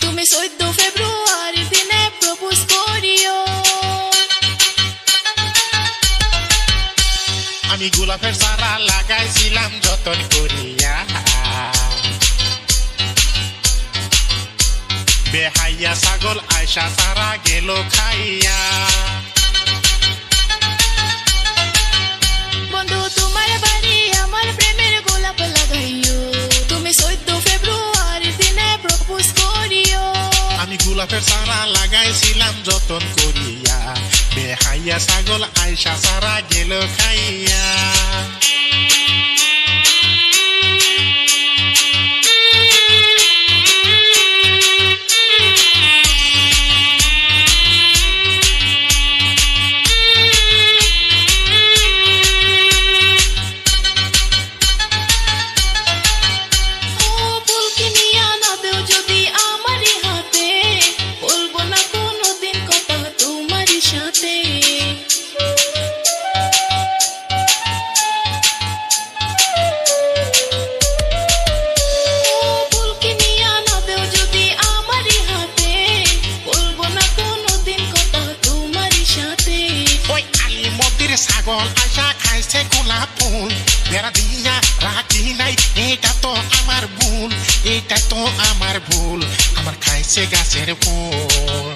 তুমি চোদ্দ ফেব্রুয়ারি দিনে প্রপোজ আমি গোলাপের সারা লাগাইছিলাম যতন করিয়া। বেহাইয়া ছাগল আয়সা সারা গেল খাইয়া। গোলাপের চারা লাগাইছিলাম যতন করিয়া। বেহাইয়া ছাগল আইসা সারা গেল খাইয়া। ছাগল আশা খাইছে গোলাপ ফুল বেড়া দিয়া রাখি নাই এটা তো আমার ভুল এটা তো আমার ভুল আমার খাইছে গাছের ফুল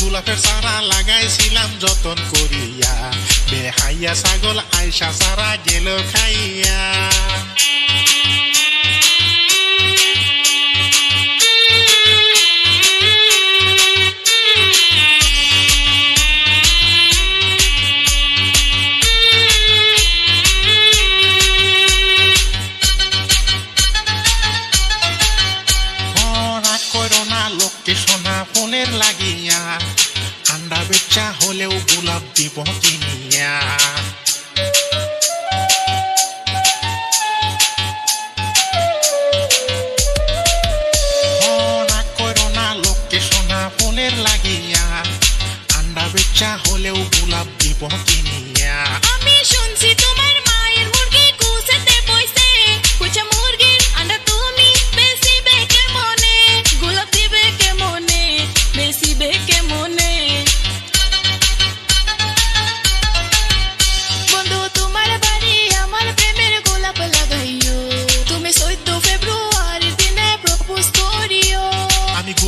গোলাপের লাগাইছিলাম যতন করিয়া। বেহাইয়া ছাগল আয়সা সারা গেল খাইয়া। ফোনের লাগিয়া। আন্ডা বেচা হলেও গোলাপ দিব কিনিয়া। লাগিয়া। আন্ডা বেচা হলেও গোলাপ দিব কিনিয়া। আমি শুনছি তোমার মায়ের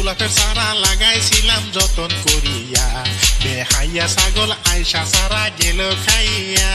গোলাপের সারা লাগাইছিলাম যতন করিয়া। বেহাইয়া ছাগল আইসা সারা গেল খাইয়া।